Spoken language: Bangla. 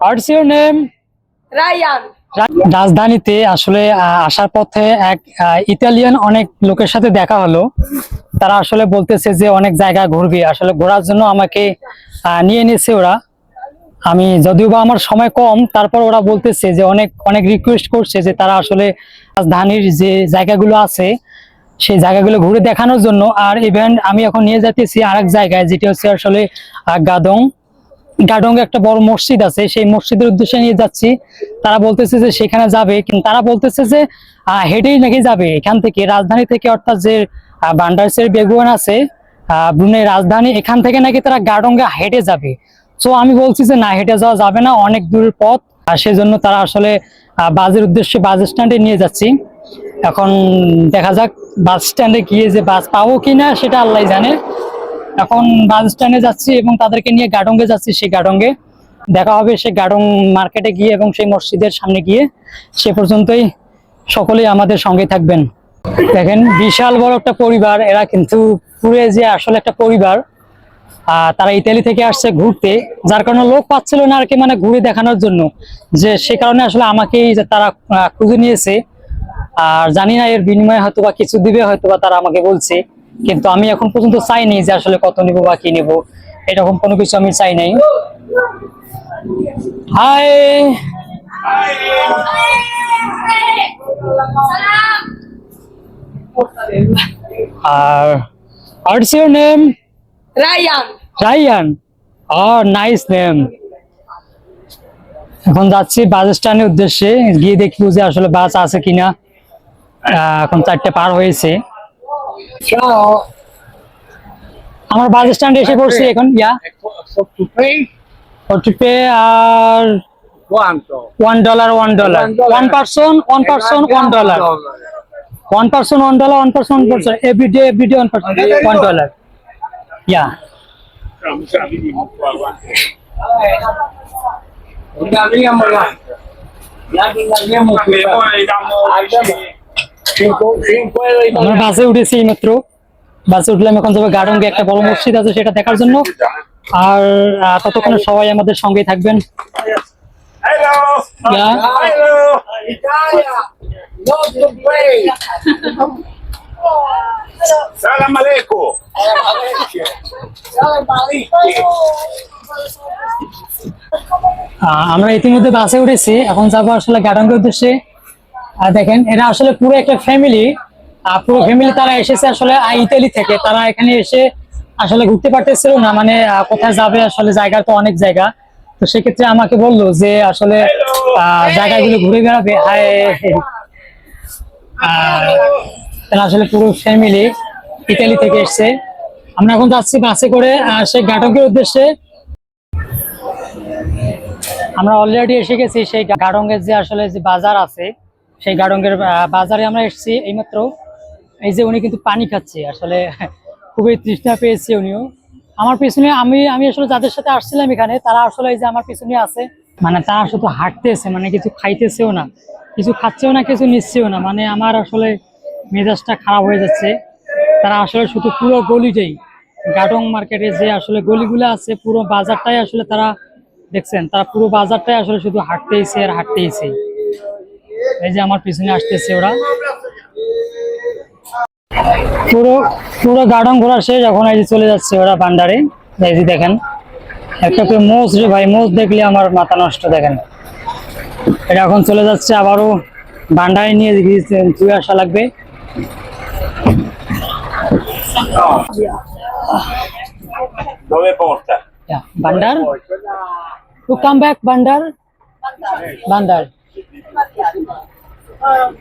What's your name Ryan. রাজধানীতে আসলে আসার পথে এক ইতালিয়ান অনেক লোকের সাথে দেখা হলো। তারা আসলে বলতেছে যে অনেক জায়গা ঘুরবি। আসলে ঘোরার জন্য আমাকে নিয়ে নিয়েছে ওরা। আমি যদিও বা আমার সময় কম তারপর ওরা বলতেছে যে অনেক অনেক রিকোয়েস্ট করছে যে তারা আসলে রাজধানীর যে জায়গাগুলো আছে সেই জায়গাগুলো ঘুরে দেখানোর জন্য। আর ইভেন আমি এখন নিয়ে যাচ্ছি আরেক জায়গায় যেটি হচ্ছে আসলে গাদং। গাডং একটা বড় মসজিদ আছে সেই মসজিদের উদ্দেশ্যে নিয়ে যাচ্ছি। তারা বলতেছে যে সেখানে যাবে কিন্তু তারা বলতেছে যে হেঁটেই নাকি যাবে। এখান থেকে রাজধানী থেকে অর্থাৎ যে বান্ডারসের বেগুয়ান আছে আহ, ব্রুনেই রাজধানী এখান থেকে নাকি তারা গাডঙ্গা হেঁটে যাবে। তো আমি বলছি যে না হেঁটে যাওয়া যাবে না অনেক দূরের পথ। আর সেজন্য তারা আসলে বাসের উদ্দেশ্যে বাস স্ট্যান্ডে নিয়ে যাচ্ছি। এখন দেখা যাক বাস স্ট্যান্ডে গিয়ে যে বাস পাবো কিনা সেটা আল্লাহ জানে। এখন বাস স্ট্যান্ডে যাচ্ছি এবং তাদেরকে নিয়ে গাডঙ্গে যাচ্ছি, সেই গাডঙ্গে। দেখা হবে সেই গাডং মার্কেটে গিয়ে এবং সেই মসজিদের সামনে গিয়ে। সে পর্যন্তই সকলেই আমাদের সঙ্গে থাকবেন। দেখেন, বিশাল বড় একটা পরিবার, এরা কিন্তু পুরে যে আসলে একটা পরিবার। তারা ইতালি থেকে আসছে ঘুরতে, যার কারণে লোক পাচ্ছিল না আর কি মানে ঘুরে দেখানোর জন্য। যে সে কারণে আসলে আমাকেই যে তারা খুঁজে নিয়েছে। আর জানি না এর বিনিময়ে হয়তো বা কিছু দিবে হয়তো বা তারা আমাকে বলছে। কিন্তু আমি এখন পর্যন্ত চাইনি যে আসলে কত নিব বা কি নিব। এরকম কোনো কিছু আমি চাই নাই। Hi. R what's your name Ryan. Ryan R nice name এখন যাচ্ছি বাস স্ট্যান্ডের উদ্দেশ্যে। গিয়ে দেখব যে আসলে বাস আছে কিনা। আহ, এখন চারটে পার হয়েছে। Ciao. আমার বাস স্ট্যান্ডে এসে পড়ছি এখন yeah So to pay forty pay R quanto? One dollar one dollar one person one person one dollar one person one dollar one person one person every day every day one person one dollar yeah Rimaniamo là. Là rimaniamo qui. Abbiamo cinque, cinque euro di আমরা বাসে উঠেছি এইমাত্র বাসে উঠলাম এখন যাবে গার্ডনকে একটা বড় মসজিদ আছে সেটা দেখার জন্য। আর ততক্ষণে সবাই আমাদের সঙ্গেই থাকবেন. আহ, আমরা ইতিমধ্যে বাসে উঠেছি। এখন যাব আসলে গার্ডনকে উদ্দেশ্যে। দেখেন এরা আসলে পুরো একটা ফ্যামিলি পুরো ফ্যামিলি তারা এসেছে আসলে ইতালি থেকে। তারা এখানে এসে আসলে ঘুরতে পারতেছিল না মানে কোথায় যাবে আসলে জায়গা তো অনেক জায়গা। তো সেক্ষেত্রে আমাকে বলল যে আসলে জায়গাগুলো ঘুরে বেড়াবে। তারা আসলে পুরো ফ্যামিলি ইতালি থেকে এসছে। আমরা এখন যাচ্ছি বাসে করে সেই গাটকের উদ্দেশ্যে। আমরা অলরেডি এসে গেছি, সেই গাডঙ্গের যে আসলে যে বাজার আছে সেই গাডঙ্গের বাজারে আমরা এসেছি এইমাত্র। এই যে উনি কিন্তু পানি খাচ্ছে, আসলে খুবই তৃষ্ণা পেয়েছে উনিও। আমার পিছনে আমি আমি আসলে যাদের সাথে আসছিলাম এখানে, তারা আসলে এই যে আমার পিছনে আছে। মানে তারা শুধু হাঁটতেছে মানে কিছু খাইতেছেও না, কিছু খাচ্ছেও না, কিছু নিচ্ছেও না। মানে আমার আসলে মেজাজটা খারাপ হয়ে যাচ্ছে। তারা আসলে শুধু পুরো গলিটাই, গাডং মার্কেটে যে আসলে গলিগুলো আছে, পুরো বাজারটাই আসলে তারা দেখছেন, তারা পুরো বাজারটাই আসলে শুধু হাঁটতেইছে আর হাঁটতেইছে। এই যে আমার পিছনে আসতেছে ওরা। পুরো পুরো গার্ডন ঘোরা শেষ এখন এই যে চলে যাচ্ছে ওরা বান্ডারে এই যে দেখেন একটা করে মোষ রে ভাই মোষ দেখলে আমার মাথা নষ্ট দেখেন। এটা এখন চলে যাচ্ছে আবারও বান্ডারে নিয়ে ধুয়ে আসা লাগবে? বান্ডার টু কাম ব্যাক বান্ডার বান্ডার Maria. Ah.